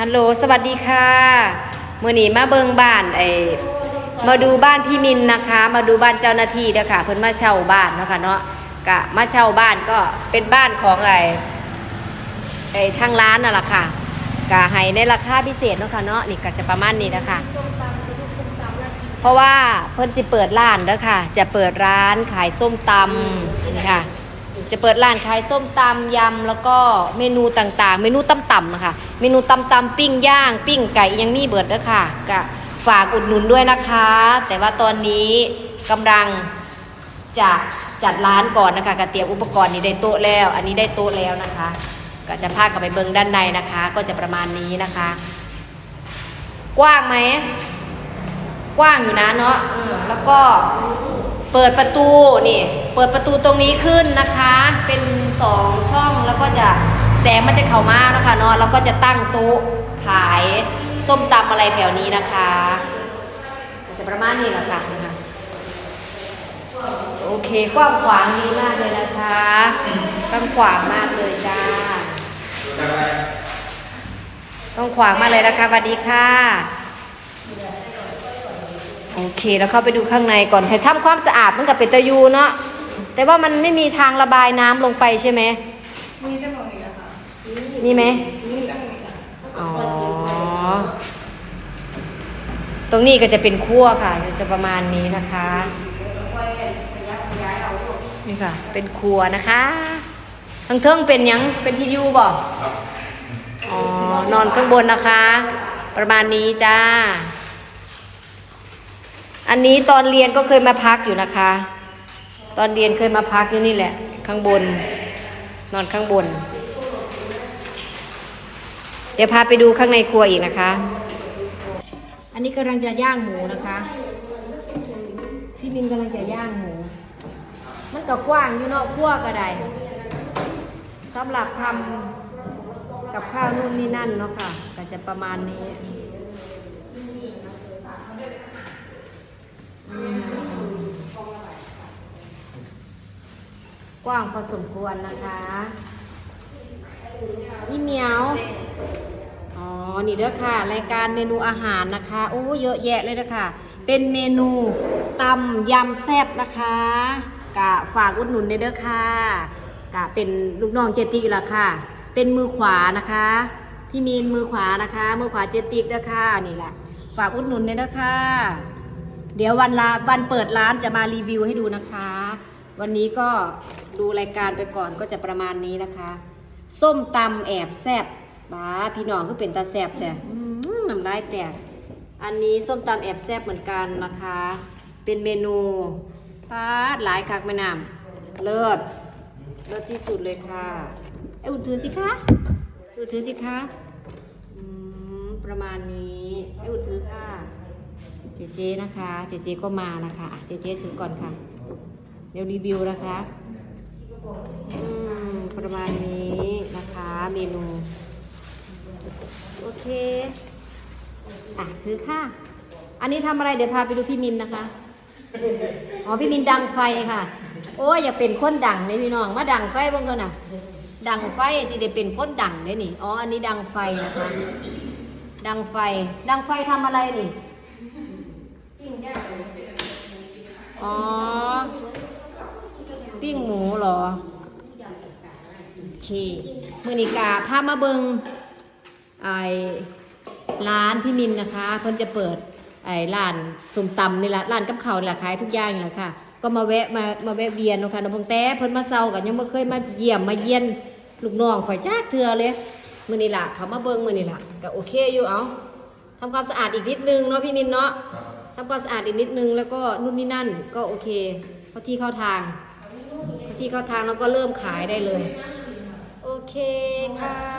ฮัลโหลสวัสดีค่ะมื่อนี้มาเบิงบ้านไอมาดูบ้านพี่มินนะคะ มาดูบ้านเจ้าหน้าที่เด้อค่ะ เพิ่นมาเช่าบ้านเนาะค่ะเนาะกะมาเช่าบ้านก็เป็นบ้านของไอไอทางร้านน่ะล่ะค่ะกะให้ในราคาพิเศษเนาะค่ะเนาะนี่ก็จะประมาณนี้นะคะเพราะว่าเพิ่นจะเปิดร้านเด้อค่ะ จะเปิดร้านขายส้มตำนี่ค่ะ จะเปิดร้านขายส้มตำยำแล้วก็เมนูต่างๆ เมนูต่ำๆนะคะเมนูตำๆปิ้งย่าง ปิ้งไก่ยังมีเบิดเด้อค่ะก็ฝากอุดหนุนด้วยนะคะ แต่ว่าตอนนี้กำลังจะจัดร้านก่อนนะคะก็เตรียมอุปกรณ์นี้ได้โต๊ะแล้ว อันนี้ได้โต๊ะแล้วนะคะ ก็จะพากันไปเบิงด้านในนะคะ ก็จะประมาณนี้นะคะ กว้างไหมกว้างอยู่นะเนาะแล้วก็ เปิดประตูนี่ เปิดประตูตรงนี้ขึ้นนะคะ เป็นสองช่องแล้วก็จะแสงมันจะเข้ามานะคะเนาะแล้วก็จะตั้งโต๊ะขายส้มตำอะไรแถวนี้นะคะจะประมาณนี้แหละค่ะนะคะโอเคกว้างขวางดีมากเลยนะคะกว้างขวางมากเลยจ้ากว้างขวางมากเลยนะคะสวัสดีค่ะ โอเคแล้วเข้าไปดูข้างในก่อนให้ทำความสะอาดมันกับเป็นตะยูเนาะแต่ว่ามันไม่มีทางระบายน้ำลงไปใช่ไหมมีจะมองอีกค่ะมีไหมมีจะมองอีกอ๋อตรงนี้ก็จะเป็นขั้วค่ะ จะประมาณนี้นะคะ นี่ค่ะ เป็นครัวนะคะทางเทิงเป็นยังเป็นที่ยูบ่อ๋อนอนข้างบนนะคะ ประมาณนี้จ้า อันนี้ตอนเรียนก็เคยมาพักอยู่นะคะ ตอนเรียนเคยมาพักอยู่นี่แหละ ข้างบน นอนข้างบน เดี๋ยวพาไปดูข้างในครัวอีกนะคะ อันนี้กำลังจะย่างหมูนะคะพี่บินกำลังจะย่างหมู มันก็กว้างอยู่เนาะครัวก็ได้สำหรับทำกับข้าวนู่นนี่นั่นเนาะค่ะก็จะประมาณนี้ กว้างพอสมควรนะคะนี่เหมียว อ๋อ นี่เด้อค่ะ รายการเมนูอาหารนะคะ โอ้เยอะแยะเลยนะคะเป็นเมนูตำยำแซ่บนะคะกะฝากอุดหนุนในเด้อค่ะกะเป็นลูกน้องเจติกละค่ะ เป็นมือขวานะคะพี่มีนมือขวานะคะ มือขวาเจติกเด้อค่ะนี่แหละฝากอุดหนุนในเด้อค่ะ เดี๋ยววันละวันเปิดร้านจะมารีวิวให้ดูนะคะ วันนี้ก็ดูรายการไปก่อนก็จะประมาณนี้นะคะ ส้มตำแอบแซบบ้าพี่น้องก็เป็นตาแซบแต่หน้ำลายแตกอันนี้ส้มตำแอบแซบเหมือนกันนะคะ เป็นเมนูปาดหลายคักแม่น้ำเลิศเลิศที่สุดเลยค่ะไออุ่นถือสิคะอุ่นถือสิคะประมาณนี้ไออุ่นถือค่ะ เจเจนะคะ เจเจก็มานะคะเจเจถือก่อนค่ะ ดี๋ยวรีวิวนะคะอืมประมาณนี้นะคะเมนู โอเคอะถือค่ะ อันนี้ทำอะไรเดี๋ยวพาไปดูพี่มินนะคะอ๋อพี่มินดังไฟค่ะ โอ้ยอยากเป็นคนดังเลยพี่น้องมาดังไฟบ้างกันนะดังไฟสิได้เป็นคนดังเลยนี่อ๋ออันนี้ดังไฟนะคะ ดังไฟ ดังไฟทำอะไรนี่อ๋อ ปิ้งหมูเหรอโอเคมือนิกาพามาเบิงไอ้ร้านพี่มินนะคะ เพิ่นจะเปิดไอ้ร้านสุ่มตำนี่แหละร้านกับเขาวนี่แหละขายทุกอย่างนี่แหละค่ะ ก็มาแวะมามาแวะเวียนเนาะค่ะน้องพงแต่เพิ่นมาเซากันยังบ่เคยมาเยี่ยมมาเยียนลูกน้องข่อยจ้าเทื่อเลยมื้อนี้ล่ะเขามาเบิ่งมื้อนี้ล่ะก็โอเคอยู่เอาทำความสะอาดอีกนิดนึงเนาะพี่มินเนาะทำความสะอาดอีกนิดนึงแล้วก็นู่นนี่นั่นก็โอเคเข้าที่เข้าทาง ที่เข้าทางแล้วก็เริ่มขายได้เลย โอเคค่ะ